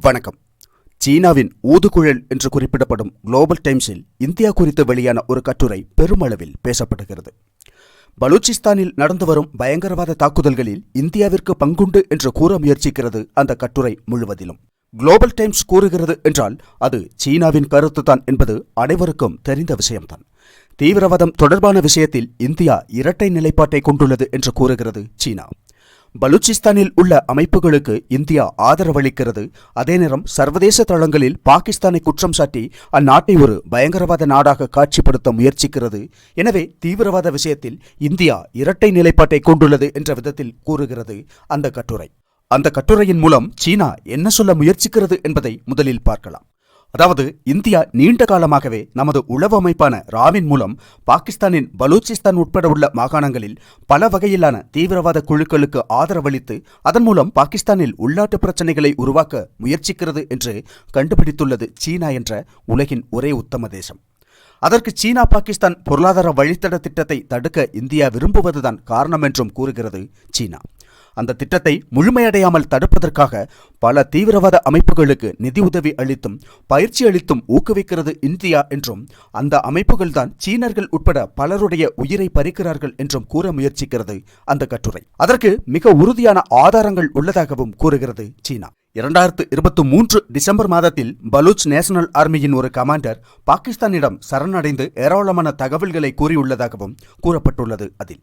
வணக்கம். சீனாவின் ஊதுகுழல் என்று குறிப்பிடப்படும் குளோபல் டைம்ஸில் இந்தியா குறித்து வெளியான ஒரு கட்டுரை பெருமளவில் பேசப்படுகிறது. பலூச்சிஸ்தானில் நடந்து வரும் பயங்கரவாத தாக்குதல்களில் இந்தியாவிற்கு பங்குண்டு என்று கூற முயற்சிக்கிறது அந்த கட்டுரை முழுவதிலும். குளோபல் டைம்ஸ் கூறுகிறது என்றால் அது சீனாவின் கருத்துதான் என்பது அனைவருக்கும் தெரிந்த விஷயம்தான். தீவிரவாதம் தொடர்பான விஷயத்தில் இந்தியா இரட்டை நிலைப்பாட்டை கொண்டுள்ளது என்று கூறுகிறது சீனா. பலூச்சிஸ்தானில் உள்ள அமைப்புகளுக்கு இந்தியா ஆதரவளிக்கிறது. அதே நேரம் சர்வதேச தளங்களில் பாகிஸ்தானை குற்றம் சாட்டி அந்நாட்டை ஒரு பயங்கரவாத நாடாக காட்சிப்படுத்த முயற்சிக்கிறது. எனவே தீவிரவாத விஷயத்தில் இந்தியா இரட்டை நிலைப்பாட்டை கொண்டுள்ளது என்ற விதத்தில் கூறுகிறது அந்த கட்டுரை. அந்த கட்டுரையின் மூலம் சீனா என்ன சொல்ல முயற்சிக்கிறது என்பதை முதலில் பார்க்கலாம். அதாவது இந்தியா நீண்ட காலமாகவே நமது உளவு அமைப்பான ராவின் மூலம் பாகிஸ்தானின் பலூச்சிஸ்தான் உட்பட உள்ள மாகாணங்களில் பல வகையிலான தீவிரவாத குழுக்களுக்கு ஆதரவளித்து அதன் மூலம் பாகிஸ்தானில் உள்நாட்டு பிரச்சனைகளை உருவாக்க முயற்சிக்கிறது என்று கண்டுபிடித்துள்ளது சீனா என்ற உலகின் ஒரே உத்தம தேசம். அதற்கு சீனா பாகிஸ்தான் பொருளாதார வழித்தட திட்டத்தை தடுக்க இந்தியா விரும்புவதுதான் காரணம் என்றும் கூறுகிறது சீனா. அந்த திட்டத்தை முழுமையடையாமல் தடுப்பதற்காக பல தீவிரவாத அமைப்புகளுக்கு நிதியுதவி அளித்தும் பயிற்சி அளித்தும் ஊக்குவிக்கிறது இந்தியா என்றும் அந்த அமைப்புகள்தான் சீனர்கள் உட்பட பலருடைய உயிரை பறிக்கிறார்கள் என்றும் கூற முயற்சிக்கிறது அந்த கட்டுரை. அதற்கு மிக உறுதியான ஆதாரங்கள் உள்ளதாகவும் கூறுகிறது சீனா. இரண்டாயிரத்து இருபத்தி மூன்று டிசம்பர் மாதத்தில் பலூச் நேஷனல் ஆர்மியின் ஒரு கமாண்டர் பாகிஸ்தானிடம் சரணடைந்து ஏராளமான தகவல்களை கூறியுள்ளதாகவும் கூறப்பட்டுள்ளது. அதில்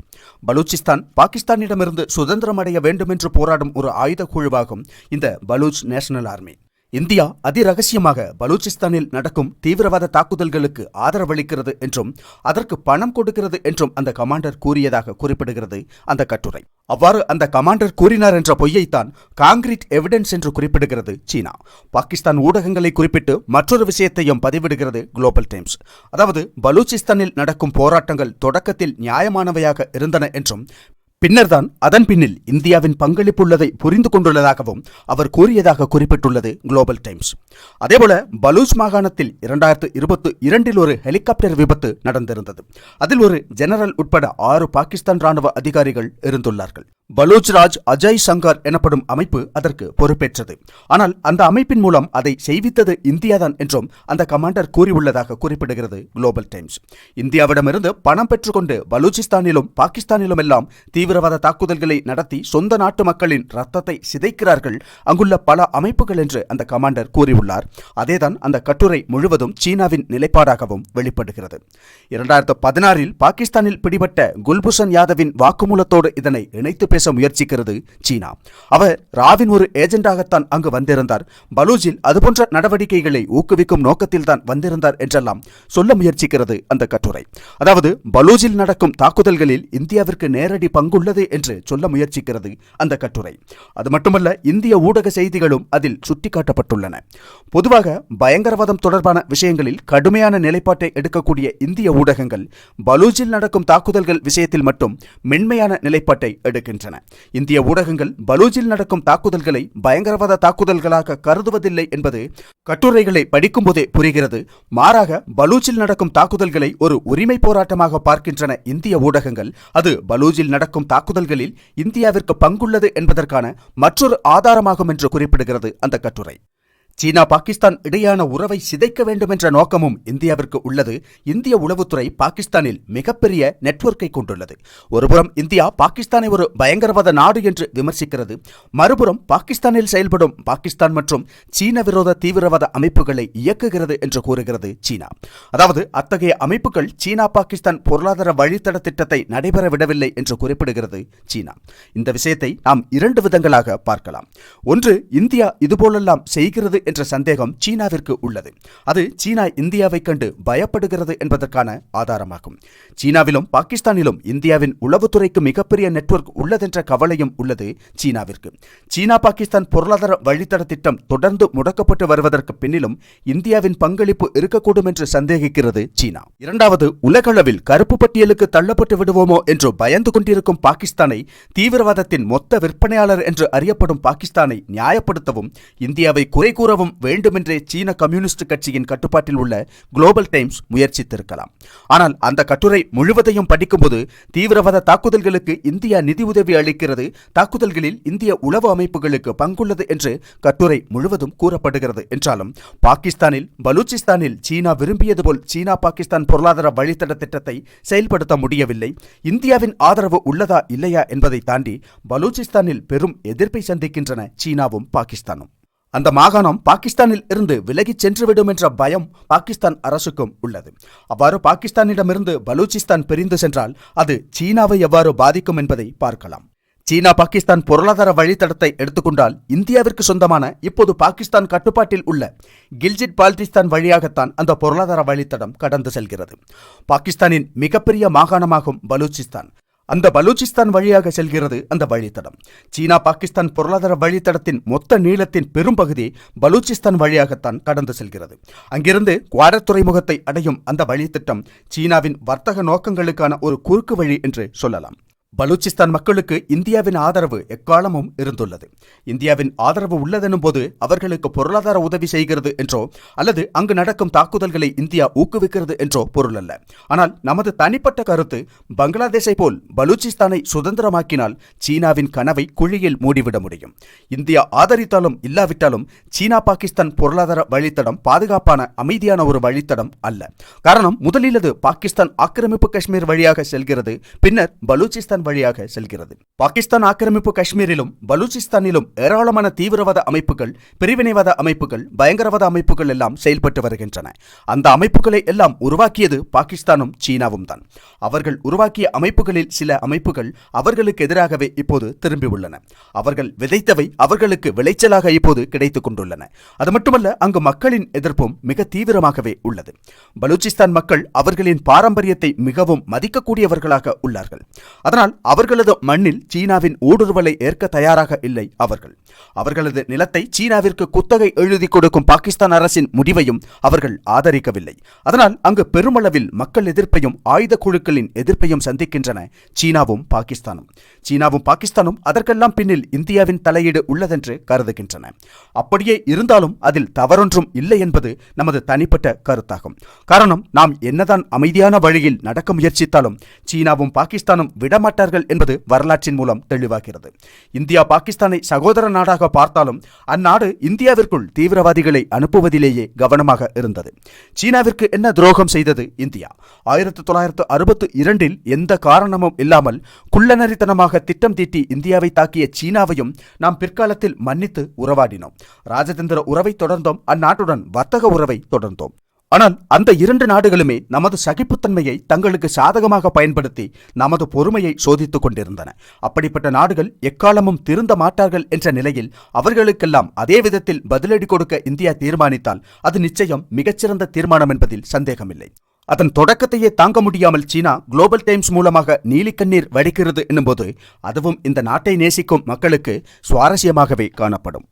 பலூச்சிஸ்தான் பாகிஸ்தானிடமிருந்து சுதந்திரம் அடைய வேண்டும் என்று போராடும் ஒரு ஆயுத குழுவாகும் இந்த பலூச் நேஷனல் ஆர்மி. இந்தியா அதிரகசியமாக பலூச்சிஸ்தானில் நடக்கும் தீவிரவாத தாக்குதல்களுக்கு ஆதரவளிக்கிறது என்றும் அதற்கு பணம் கொடுக்கிறது என்றும் அந்த கமாண்டர் கூறியதாக குறிப்பிடுகிறது அந்த கட்டுரை. அவ்வாறு அந்த கமாண்டர் கூறினார் என்ற பொய்யைத்தான் காங்கிரீட் எவிடன்ஸ் என்று குறிப்பிடுகிறது சீனா. பாகிஸ்தான் ஊடகங்களை குறிப்பிட்டு மற்றொரு விஷயத்தையும் பதிவிடுகிறது குளோபல் டைம்ஸ். அதாவது பலூச்சிஸ்தானில் நடக்கும் போராட்டங்கள் தொடக்கத்தில் நியாயமானவையாக இருந்தன என்றும் பின்னர்தான் அதன் பின்னில் இந்தியாவின் பங்களிப்பு உள்ளதை புரிந்து கொண்டுள்ளதாகவும் அவர் கூறியதாக குறிப்பிட்டுள்ளது குளோபல் டைம்ஸ் அதேபோல பலூச் மாகாணத்தில் இரண்டாயிரத்து இருபத்தி இரண்டில் ஒரு ஹெலிகாப்டர் விபத்து நடந்திருந்தது. அதில் ஒரு ஜெனரல் உட்பட ஆறு பாகிஸ்தான் ராணுவ அதிகாரிகள் இருந்துள்ளார்கள். பலூச் ராஜ் அஜய் சங்கர் எனப்படும் அமைப்பு அதற்கு பொறுப்பேற்றது. ஆனால் அந்த அமைப்பின் மூலம் அதை செய்வித்தது இந்தியாதான் என்றும் அந்த கமாண்டர் கூறியுள்ளதாக குறிப்பிடுகிறது குளோபல் டைம்ஸ் இந்தியாவிடமிருந்து பணம் பெற்றுக்கொண்டு பலூச்சிஸ்தானிலும் பாகிஸ்தானிலும் எல்லாம் தீவிரவாத தாக்குதல்களை நடத்தி சொந்த நாட்டு மக்களின் ரத்தத்தை சிதைக்கிறார்கள் அங்குள்ள பல அமைப்புகள் என்று அந்த கமாண்டர் கூறியுள்ளார். அதேதான் அந்த கட்டுரை முழுவதும் சீனாவின் நிலைப்பாடாகவும் வெளிப்படுகிறது. இரண்டாயிரத்து பதினாறில் பாகிஸ்தானில் பிடிபட்ட குல்புஷன் யாதவின் வாக்குமூலத்தோடு இதனை இணைத்து பேச முயற்சிக்கிறது சீனா. அவர் ராவின் ஒரு ஏஜென்டாகத்தான் அங்கு வந்திருந்தார். பலூஜில் அதுபோன்ற நடவடிக்கைகளை ஊக்குவிக்கும் நோக்கத்தில் தான் வந்திருந்தார் என்றெல்லாம் சொல்ல முயற்சிக்கிறது அந்த கட்டுரை. அதாவது பலூஜில் நடக்கும் தாக்குதல்களில் இந்தியாவிற்கு நேரடி பங்குள்ளது என்று சொல்ல முயற்சிக்கிறது அந்த கட்டுரை. அது மட்டுமல்ல இந்திய ஊடக செய்திகளும் அதில் சுட்டிக்காட்டப்பட்டுள்ளன. பொதுவாக பயங்கரவாதம் தொடர்பான விஷயங்களில் கடுமையான நிலைப்பாட்டை எடுக்கக்கூடிய இந்திய ஊடகங்கள் பலூஜில் நடக்கும் தாக்குதல்கள் விஷயத்தில் மட்டும் மென்மையான நிலைப்பாட்டை எடுக்கின்றன. இந்திய ஊடகங்கள் பலூஜில் நடக்கும் தாக்குதல்களை பயங்கரவாத தாக்குதல்களாக கருதுவதில்லை என்பது கட்டுரைகளை படிக்கும்போதே புரிகிறது. மாறாக பலூச்சில் நடக்கும் தாக்குதல்களை ஒரு உரிமை போராட்டமாக பார்க்கின்றன இந்திய ஊடகங்கள். அது பலூஜில் நடக்கும் தாக்குதல்களில் இந்தியாவிற்கு பங்குள்ளது என்பதற்கான மற்றொரு ஆதாரமாகும் என்று குறிப்பிடுகிறது அந்த கட்டுரை. சீனா பாகிஸ்தான் இடையான உறவை சிதைக்க வேண்டும் என்ற நோக்கமும் இந்தியாவிற்கு உள்ளது. இந்திய உளவுத்துறை பாகிஸ்தானில் மிகப்பெரிய நெட்வொர்க்கை கொண்டுள்ளது. ஒருபுறம் இந்தியா பாகிஸ்தானை ஒரு பயங்கரவாத நாடு என்று விமர்சிக்கிறது. மறுபுறம் பாகிஸ்தானில் செயல்படும் பாகிஸ்தான் மற்றும் சீன விரோத தீவிரவாத அமைப்புகளை இயக்குகிறது என்று கூறுகிறது சீனா. அதாவது அத்தகைய அமைப்புகள் சீனா பாகிஸ்தான் பொருளாதார வழித்தட திட்டத்தை நடைபெற விடவில்லை என்று குறிப்பிடுகிறது சீனா. இந்த விஷயத்தை நாம் இரண்டு விதங்களாக பார்க்கலாம். ஒன்று இந்தியா இதுபோலெல்லாம் செய்கிறது என்ற சந்தேகம் சீனாவிற்கு உள்ளது. அது சீனா இந்தியாவை கண்டு பயப்படுகிறது என்பதற்கான ஆதாரமாகும். சீனாவிலும் பாகிஸ்தானிலும் இந்தியாவின் உளவுத்துறைக்கு மிகப்பெரிய நெட்வொர்க் உள்ளதென்ற கவலையும் உள்ளது சீனாவிற்கு. சீனா பாகிஸ்தான் பொருளாதார வழித்தட திட்டம் தொடர்ந்து முடக்கப்பட்டு வருவதற்கு பின்னிலும் இந்தியாவின் பங்களிப்பு இருக்கக்கூடும் என்று சந்தேகிக்கிறது சீனா. இரண்டாவது உலகளவில் கருப்பு பட்டியலுக்கு தள்ளப்பட்டு விடுவோமோ என்று பயந்து கொண்டிருக்கும் பாகிஸ்தானை தீவிரவாதத்தின் மொத்த விற்பனையாளர் என்று அறியப்படும் பாகிஸ்தானை நியாயப்படுத்தவும் இந்தியாவை குறை கூற சீனாவும் வேண்டுமென்றே சீன கம்யூனிஸ்ட் கட்சியின் கட்டுப்பாட்டில் உள்ள குளோபல் டைம்ஸ் முயற்சித்திருக்கலாம். ஆனால் அந்த கட்டுரை முழுவதையும் படிக்கும்போது தீவிரவாத தாக்குதல்களுக்கு இந்தியா நிதியுதவி அளிக்கிறது தாக்குதல்களில் இந்திய உளவு அமைப்புகளுக்கு பங்குள்ளது என்று கட்டுரை முழுவதும் கூறப்படுகிறது. என்றாலும் பாகிஸ்தானில் பலூச்சிஸ்தானில் சீனா விரும்பியது போல் சீனா பாகிஸ்தான் பொருளாதார வழித்தட திட்டத்தை செயல்படுத்த முடியவில்லை. இந்தியாவின் ஆதரவு உள்ளதா இல்லையா என்பதை தாண்டி பலூச்சிஸ்தானில் பெரும் எதிர்ப்பை சந்திக்கின்றன சீனாவும் பாகிஸ்தானும். அந்த மாகாணம் பாகிஸ்தானில் இருந்து விலகிச் சென்றுவிடும் என்ற பயம் பாகிஸ்தான் அரசுக்கும் உள்ளது. அவ்வாறு பாகிஸ்தானிடமிருந்து பலூச்சிஸ்தான் பிரிந்து சென்றால் அது சீனாவை எவ்வாறு பாதிக்கும் என்பதை பார்க்கலாம். சீனா பாகிஸ்தான் பொருளாதார வழித்தடத்தை எடுத்துக்கொண்டால் இந்தியாவிற்கு சொந்தமான இப்போது பாகிஸ்தான் கட்டுப்பாட்டில் உள்ள கில்ஜிட் பால்டிஸ்தான் வழியாகத்தான் அந்த பொருளாதார வழித்தடம் கடந்து செல்கிறது. பாகிஸ்தானின் மிகப்பெரிய மாகாணமாகும் பலூச்சிஸ்தான். அந்த பலூச்சிஸ்தான் வழியாக செல்கிறது அந்த வழித்தடம். சீனா பாகிஸ்தான் பொருளாதார வழித்தடத்தின் மொத்த நீளத்தின் பெரும்பகுதி பலூச்சிஸ்தான் வழியாகத்தான் கடந்து செல்கிறது. அங்கிருந்து குவாரத் துறைமுகத்தை அடையும் அந்த வழித்திட்டம் சீனாவின் வர்த்தக நோக்கங்களுக்கான ஒரு குறுக்கு வழி என்று சொல்லலாம். பலூச்சிஸ்தான் மக்களுக்கு இந்தியாவின் ஆதரவு எக்காலமும் இருந்துள்ளது. இந்தியாவின் ஆதரவு உள்ளதெனும் போது அவர்களுக்கு பொருளாதார உதவி செய்கிறது என்றோ அல்லது அங்கு நடக்கும் தாக்குதல்களை இந்தியா ஊக்குவிக்கிறது என்றோ பொருள் அல்ல ஆனால் நமது தனிப்பட்ட கருத்து பங்களாதேஷை போல் பலூச்சிஸ்தானை சுதந்திரமாக்கினால் சீனாவின் கனவை குழியில் மூடிவிட முடியும். இந்தியா ஆதரித்தாலும் இல்லாவிட்டாலும் சீனா பாகிஸ்தான் பொருளாதார வழித்தடம் பாதுகாப்பான அமைதியான ஒரு வழித்தடம் அல்ல. காரணம் முதலில் அது பாகிஸ்தான் ஆக்கிரமிப்பு காஷ்மீர் வழியாக செல்கிறது. பின்னர் பலூச்சிஸ்தான் பாகிஸ்தான் வழியாக செல்கிறது. பாகிஸ்தான் ஆக்கிரமிப்பு காஷ்மீரிலும் பலூச்சிஸ்தானிலும் ஏராளமான தீவிரவாத அமைப்புகள் பிரிவினைவாத அமைப்புகள் பயங்கரவாத அமைப்புகள் எல்லாம் செயல்பட்டு வருகின்றன. அந்த அமைப்புகளை எல்லாம் உருவாக்கியது பாகிஸ்தானும் சீனாவும் தான். அவர்கள் உருவாக்கிய அமைப்புகளில் சில அமைப்புகள் அவர்களுக்கு எதிராகவே இப்போது திரும்பியுள்ளன. அவர்கள் விதைத்தவை அவர்களுக்கு விளைச்சலாக இப்போது கிடைத்துக் கொண்டுள்ளன. அது மட்டுமல்ல அங்கு மக்களின் எதிர்ப்பும் மிக தீவிரமாகவே உள்ளது. பலூச்சிஸ்தான் மக்கள் அவர்களின் பாரம்பரியத்தை மிகவும் மதிக்கக்கூடியவர்களாக உள்ளார்கள். அதனால் ஆனால் அவர்களது மண்ணில் சீனாவின் ஊடுருவலை ஏற்க தயாராக இல்லை அவர்கள். அவர்களது நிலத்தை சீனாவிற்கு குத்தகை எழுதி கொடுக்கும் பாகிஸ்தான் அரசின் முடிவையும் அவர்கள் ஆதரிக்கவில்லை. அதனால் அங்கு பெருமளவில் மக்கள் எதிர்ப்பையும் ஆயுத குழுக்களின் எதிர்ப்பையும் சந்திக்கின்றன சீனாவும் பாகிஸ்தானும். சீனாவும் பாகிஸ்தானும் அதற்கெல்லாம் பின்னில் இந்தியாவின் தலையீடு உள்ளதென்று கருதுகின்றன. அப்படியே இருந்தாலும் அதில் தவறொன்றும் இல்லை என்பது நமது தனிப்பட்ட கருத்தாகும். காரணம் நாம் என்னதான் அமைதியான வழியில் நடக்க முயற்சித்தாலும் சீனாவும் பாகிஸ்தானும் விடமாட்ட விடமாட்டார்கள் என்பது வரலாற்றின் மூலம் தெளிவாகிறது. இந்தியா பாகிஸ்தானை சகோதர நாடாக பார்த்தாலும் அந்நாடு இந்தியாவிற்குள் தீவிரவாதிகளை அனுப்புவதிலேயே கவனமாக இருந்தது. சீனாவிற்கு என்ன துரோகம் செய்தது இந்தியா? ஆயிரத்தி தொள்ளாயிரத்து அறுபத்து இரண்டில் எந்த காரணமும் இல்லாமல் குள்ளநரித்தனமாக திட்டம் தீட்டி இந்தியாவை தாக்கிய சீனாவையும் நாம் பிற்காலத்தில் மன்னித்து உறவாடினோம். ராஜதந்திர உறவை தொடர்ந்தோம். அந்நாட்டுடன் வர்த்தக உறவை தொடர்ந்தோம். ஆனால் அந்த இரண்டு நாடுகளுமே நமது சகிப்புத்தன்மையை தங்களுக்கு சாதகமாக பயன்படுத்தி நமது பொறுமையை சோதித்துக் கொண்டிருந்தன. அப்படிப்பட்ட நாடுகள் எக்காலமும் திருந்த மாட்டார்கள் என்ற நிலையில் அவர்களுக்கெல்லாம் அதே விதத்தில் பதிலடி கொடுக்க இந்தியா தீர்மானித்தால் அது நிச்சயம் மிகச்சிறந்த தீர்மானம் என்பதில் சந்தேகமில்லை. அதன் தொடக்கத்தையே தாங்க முடியாமல் சீனா குளோபல் டைம்ஸ் மூலமாக நீலிக்கண்ணீர் வடிக்கிறது என்னும்போது அதுவும் இந்த நாட்டை நேசிக்கும் மக்களுக்கு சுவாரஸ்யமாகவே காணப்படும்.